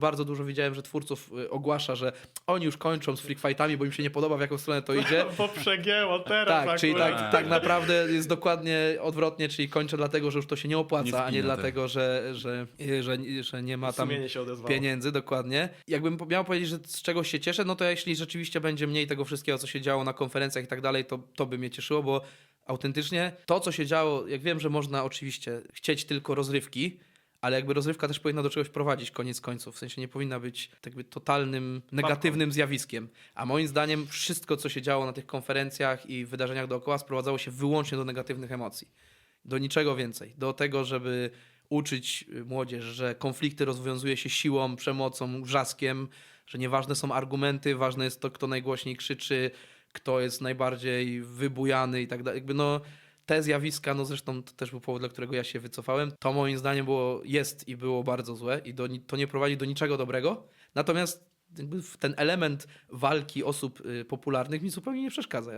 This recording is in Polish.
Bardzo dużo widziałem, że twórców y, ogłasza, że oni już kończą z freak fightami, bo im się nie podoba, w jaką stronę to idzie. Bo przegięło teraz Tak, czyli akurat. tak, tak naprawdę jest dokładnie odwrotnie, czyli kończę dlatego, że już to się nie opłaca, Nie a nie dlatego, że, że, że, że nie ma tam pieniędzy, dokładnie. Jakbym miał powiedzieć, że z czegoś się cieszę, no to jeśli rzeczywiście będzie mniej tego wszystkiego, co się działo na konferencjach i tak dalej, to, to by mnie cieszyło, bo autentycznie to, co się działo, jak wiem, że można oczywiście chcieć tylko rozrywki, ale jakby rozrywka też powinna do czegoś prowadzić, koniec końców. W sensie nie powinna być tak jakby totalnym, negatywnym zjawiskiem. A moim zdaniem wszystko, co się działo na tych konferencjach i wydarzeniach dookoła, sprowadzało się wyłącznie do negatywnych emocji. Do niczego więcej. Do tego, żeby uczyć młodzież, że konflikty rozwiązuje się siłą, przemocą, wrzaskiem, że nieważne są argumenty, ważne jest to, kto najgłośniej krzyczy, kto jest najbardziej wybujany i tak dalej. Jakby no, te zjawiska, no zresztą to też był powód, dla którego ja się wycofałem, to moim zdaniem było, jest i było bardzo złe i do, to nie prowadzi do niczego dobrego. Natomiast ten element walki osób y, popularnych mi zupełnie nie przeszkadza.